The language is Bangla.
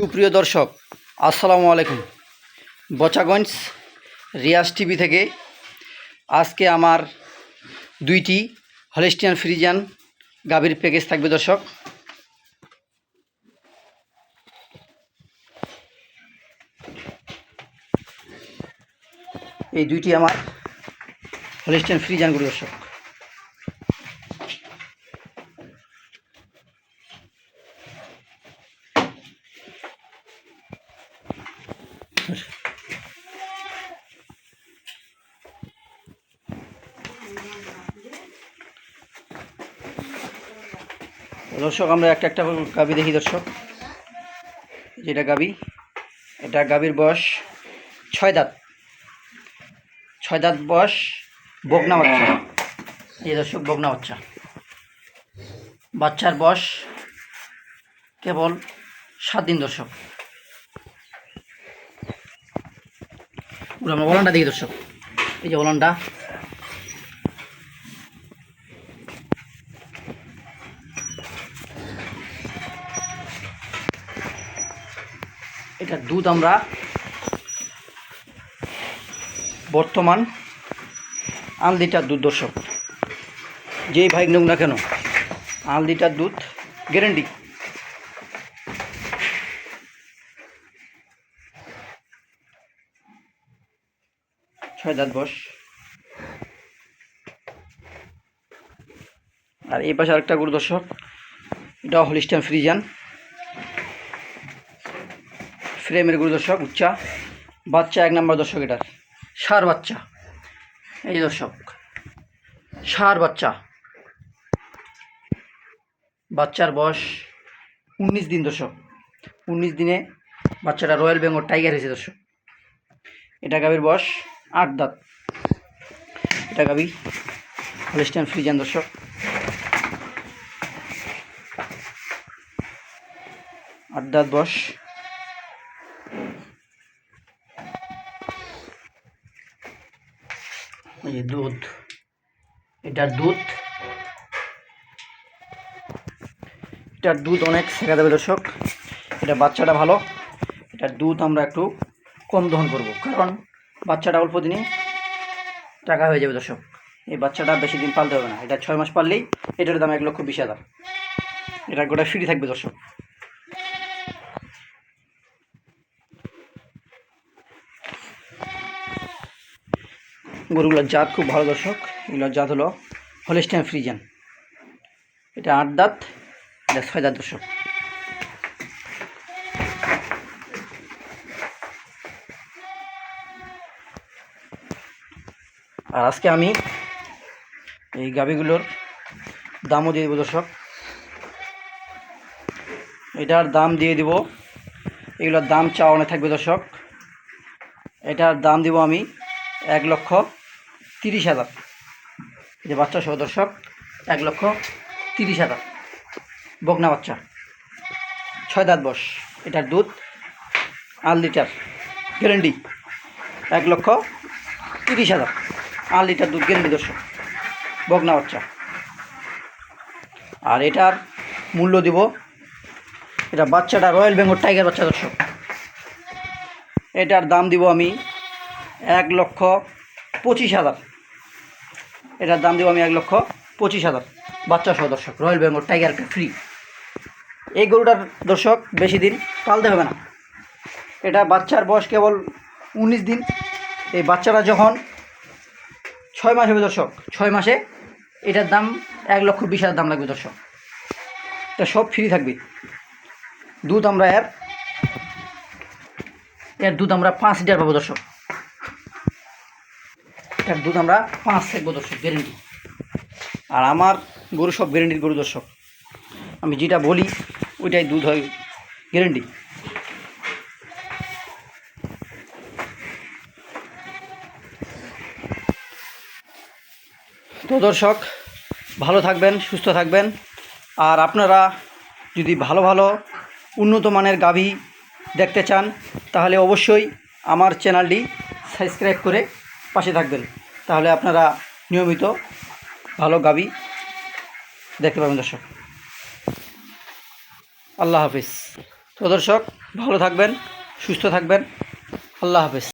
সুপ্রিয় দর্শক, আসসালামু আলাইকুম। বচাগঞ্জ রিয়াজ টিভি থেকে আজকে আমার দুইটি হলিস্টিয়ান ফ্রিজিয়ান গাভীর প্যাকেজ থাকবে দর্শক। এই দুইটি আমার হলিস্টিয়ান ফ্রিজিয়ান গরু দর্শক। দর্শক, আমরা একটা একটা গাবি দেখি, দর্শক। যেটা গাবি, এটা গাবির বয়স ছয় দাঁত। ছয় দাঁত বয়স বগনা বাচ্চা। এই দর্শক, বগনা বাচ্চা। বাচ্চার বয়স কেবল সাত দিন, দর্শক। ওগুলো আমরা দেখি দর্শক। এই যে ওলানটা। এটা দুধ আমরা বর্তমান আল লিটার দুধ দর্শক। যেই ভাই নেব না কেন, আল লিটার দুধ গ্যারেন্টি ছয় দাঁত বস। আর এই পাশে আরেকটা গরু দর্শক এটা হলিস্টান ফ্রিজান ফ্রেমের গরু দর্শক উচ্চা। বাচ্চা এক নম্বর দর্শক এটার। সার বাচ্চা। এই দর্শক, সার বাচ্চা। বাচ্চার বয়স উনিশ দিন দর্শক। উনিশ দিনে বাচ্চাটা রয়্যাল বেঙ্গল টাইগার হয়েছে দর্শক। এটা গাবির বয়স আট দাঁত। এটা গাবি হলিস্টান ফ্রিজান দর্শক। আট দাঁত বয়স। এই দুধ, এটার দুধ। এটার দুধ অনেক শেখা দেবে দর্শক। এটা বাচ্চাটা ভালো। এটার দুধ আমরা একটু কম দহন করব। কারণ বাচ্চাটা অল্প দিনে টাকা হয়ে যাবে, দর্শক। এই বাচ্চাটা বেশি দিন পালতে হবে না। এটা ছয় মাস পাললেই এটার দাম এক লক্ষ বিশ হাজার। এটা গোটা ফ্রি থাকবে, দর্শক। গরুগুলোর জাত খুব ভালো, দর্শক। এগুলোর জাত হলো হলিস্টাইন ফ্রিজেন এটা আট দাঁত, এটা ছয় দাঁত, দর্শক। আর আজকে আমি এই গাভিগুলোর দামও দিয়ে দেবো, দর্শক। এটার দাম দিয়ে দিব, এগুলোর দাম চাওয়ানো থাকবে, দর্শক। এটার দাম দিব আমি এক লক্ষ তিরিশ হাজার। যে বাচ্চা সহ দর্শক, এক লক্ষ তিরিশ হাজার। বকনা বাচ্চা, ছয় দাঁত বস এটার দুধ আট লিটার। গ্যারেন্টি, এক লক্ষ তিরিশ হাজার। আট লিটার দুধ গ্যারেন্টি দর্শক বকনা বাচ্চা। আর এটার মূল্য দিব, এটা বাচ্চাটা রয়্যাল বেঙ্গল টাইগার বাচ্চা দর্শক এটার দাম দিব আমি এক লক্ষ পঁচিশ হাজার। এটার দাম দিব আমি এক লক্ষ পঁচিশ হাজার। বাচ্চা সহ দর্শক, রয়্যাল বেঙ্গল টাইগার ফ্রি এই গরুটার দর্শক, বেশি দিন পালতে হবে না। এটা বাচ্চার বয়স কেবল উনিশ দিন। এই বাচ্চারা যখন ছয় মাস হবে দর্শক, ছয় মাসে এটার দাম এক লক্ষ বিশ হাজার দাম লাগবে দর্শক। এটা সব ফ্রি থাকবে। দুধ আমরা এর এর দুধ আমরা পাঁচ লিটার পাবো দর্শক। এটার দুধ আমরা পাঁচ থাকব দর্শক গ্যারেন্টি আর আমার গরু সব গ্যারেন্টির গরু দর্শক। আমি যেটা বলি, ওইটাই দুধ হয় গ্যারেন্টি তো দর্শক, ভালো থাকবেন, সুস্থ থাকবেন। আর আপনারা যদি ভালো ভালো উন্নত মানের গাভী দেখতে চান, তাহলে অবশ্যই আমার চ্যানেলটি সাবস্ক্রাইব করে পাশে থাকবেন। তাহলে আপনারা নিয়মিত ভালো গাবি দেখতে পাবেন দর্শক। আল্লাহ হাফিজ। তো দর্শক, ভালো থাকবেন, সুস্থ থাকবেন। আল্লাহ হাফেজ।